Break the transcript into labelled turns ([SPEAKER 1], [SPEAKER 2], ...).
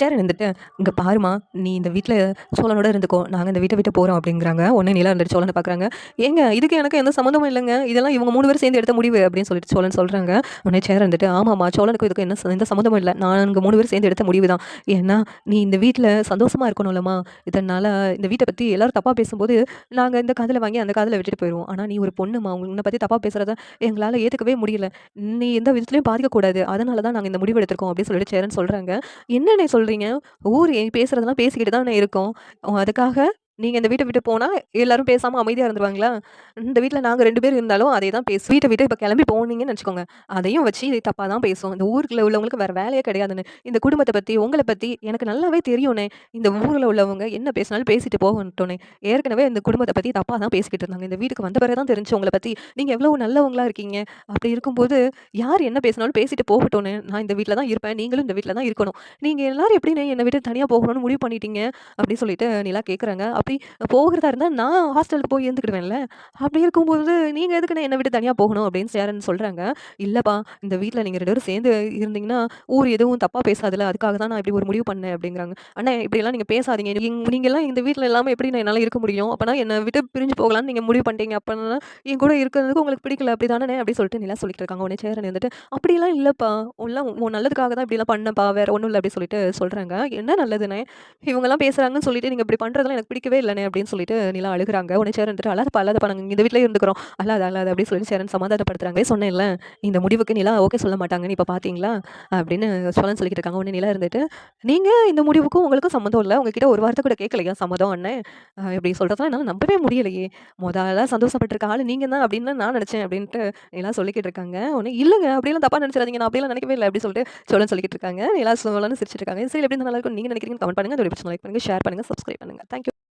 [SPEAKER 1] சேரன் இருந்துட்டு இங்கே பாருமா நீ இந்த வீட்டில் சோழனோட இருந்துக்கோ நாங்கள் இந்த வீட்டை விட்டு போகிறோம் அப்படிங்கிறாங்க. உடனே நிலா இருந்துட்டு சோழனை பார்க்குறாங்க. ஏங்க இதுக்கு எனக்கு எந்த சம்மந்தமும் இல்லைங்க. இதெல்லாம் இவங்க மூணு பேரும் சேர்ந்து எடுத்த முடிவு அப்படின்னு சொல்லிட்டு சோழன் சொல்கிறாங்க உடனே சேர் இருந்துட்டு ஆமாம்மா சோழனுக்கு இதுக்கு என்ன எந்த சம்மந்தமும் இல்லை. நாங்கள் மூணு பேரும் சேர்ந்து எடுத்த முடிவு தான். ஏன்னா நீ இந்த வீட்டில் சந்தோஷமாக இருக்கணும்லம்மா. இதனால் இந்த வீட்டை பற்றி எல்லோரும் தப்பாக பேசும்போது நாங்கள் இந்த காதில் வாங்கி அந்த காதில் விட்டுட்டு போயிடுவோம் ஆனால் நீ ஒரு பொண்ணுமா உன்னை பற்றி தப்பாக பேசுகிறத எங்களால் ஏற்றுக்கவே முடியல. நீ எந்த விதத்துலையும் பாதிக்கக்கூடாது. அதனால தான் நாங்கள் இந்த முடிவு எடுத்திருக்கோம் அப்படின்னு சொல்லிட்டு சேரன் சொல்கிறாங்க என்னண்ணே சொல்கிறீங்க ஊர் எ- பேசிக்கிட்டு தானே இருக்கோம். அதுக்காக நீங்கள் இந்த வீட்டை விட்டு போனால் எல்லாரும் பேசாமல் அமைதியாக இருந்துருவாங்களா? இந்த வீட்டில் நாங்கள் ரெண்டு பேர் இருந்தாலும் அதே தான் பேசும் வீட்டை விட்டு இப்போ கிளம்பி போனீங்கன்னு வச்சுக்கோங்க. அதையும் வச்சு தப்பாக தான் பேசும் இந்த ஊருக்குள்ள உள்ளவங்களுக்கு வேறு வேலையே கிடையாதுன்னு. இந்த குடும்பத்தை பற்றி உங்களை பற்றி எனக்கு நல்லாவே தெரியும்னே. இந்த ஊரில் உள்ளவங்க என்ன பேசினாலும் பேசிட்டு போகட்டோனே ஏற்கனவே இந்த குடும்பத்தை பற்றி தப்பாக தான் பேசிக்கிட்டு இருந்தாங்க. இந்த வீட்டுக்கு வந்த பிறகு தான் தெரிஞ்சு உங்களை பற்றி நீங்கள் எவ்வளோ நல்லவங்களா இருக்கீங்க? அப்படி இருக்கும்போது யார் என்ன பேசினாலும் பேசிட்டு போகட்டோன்னு நான் இந்த வீட்டில் தான் இருப்பேன். நீங்களும் இந்த வீட்டில் தான் இருக்கணும். நீங்கள் எல்லாரும் எப்படின்னு என்னை விட்டு தனியாக போகணும்னு முடிவு பண்ணிட்டீங்க? அப்படின்னு சொல்லிட்டு நிலா கேட்குறாங்க அப்படி போகிறதா இருந்தால் நான் ஹாஸ்டலுக்கு போய் இருந்துக்கிடுவேன்ல. அப்படி இருக்கும்போது நீங்கள் எதுக்குன்னு என்னை விட்டு தனியாக போகணும் அப்படின்னு சேரன் சொல்கிறாங்க இல்லைப்பா இந்த வீட்டில் நீங்கள் ரெண்டு பேரும் சேர்ந்து இருந்தீங்கன்னா ஊர் எதுவும் தப்பாக பேசாதில்ல அதுக்காக தான் நான் இப்படி ஒரு முடிவு பண்ணேன் அப்படிங்கிறாங்க. அண்ணா இப்படிலாம் நீங்கள் பேசாதீங்க. நீங்கள் நீங்கெல்லாம் இந்த வீட்டில் இல்லாமல் எப்படி நான் என்னால் இருக்க முடியும்? அப்போனா என்னை விட்டு பிரிஞ்சு போகலான்னு நீங்கள் முடிவு பண்ணிட்டீங்க. அப்போனா என் கூட இருக்கிறதுக்கு உங்களுக்கு பிடிக்கல அப்படி தானே அப்படி சொல்லிட்டு நிலா சொல்லிட்டு இருக்காங்க. உடனே சேரன் வந்துட்டு அப்படிலாம் இல்லைப்பா. உள்ள உன் நல்லதுக்காக தான் இப்படிலாம் பண்ணப்பா. வேறு ஒன்றும் இல்லை. அப்படி சொல்லிட்டு சொல்கிறாங்க என்ன நல்லதுண்ணே இவங்கெல்லாம் பேசுகிறாங்கன்னு சொல்லிட்டு நீங்கள் இப்படி பண்ணுறதுலாம் எனக்கு பிடிக்கவே இல்லைனே அப்படின்னு சொல்லிட்டு நிலா அழுகுறாங்க. உடனே சேரன் வந்துட்டு அல்லாத அல்லாதப்பா நாங்கள் இந்த வீட்டிலே இருந்துக்கிறோம். அல்லாத அல்லாத அப்படின்னு சொல்லிட்டு சேரன் சமாதானப்படுத்துறாங்க இல்லை இந்த முடிவுக்கு நிலா ஓகே சொல்ல மாட்டாங்கன்னு இப்போ பார்த்தீங்களா அப்படின்னு சொல்லன்னு சொல்லிட்டு இருக்காங்க. உடனே நிலா இருந்துட்டு நீங்கள் இந்த முடிவுக்கும் உங்களுக்கும் சம்மந்தம் இல்லை. உங்ககிட்ட ஒரு வார்த்தை கூட கேட்கலையா சம்மதம் அண்ணன் எப்படி இப்படி சொல்கிறதெல்லாம் என்னால் நம்பவே முடியலையே. முதல்ல சந்தோஷப்பட்டிருக்க ஆள் நீங்கள் தான் அப்படின்னு நான் நினச்சேன் அப்படின்ட்டு எல்லாம் சொல்லிக்கிட்டு இருக்காங்க. உடனே இல்லைங்க அப்படிலாம் தப்பாக நினச்சிடாதீங்க. நான் அப்படிலாம் நினைக்கவே இல்லை அப்படின்னு சொல்லிட்டு சொல்லன்னு சொல்லிக்கிட்டு இருக்காங்க. நிலா சோழனும் சிரிச்சிருக்காங்க சரி எப்படி நல்லா இருக்கும் நீங்கள் நினைக்கிறீங்க கமெண்ட் பண்ணுங்கள் அதோட பிரச்சனை லைக் பண்ணுங்கள் ஷேர் பண்ணுங்கள் சப்ஸ்கிரைப் பண்ணுங்கள் தேங்க்யூ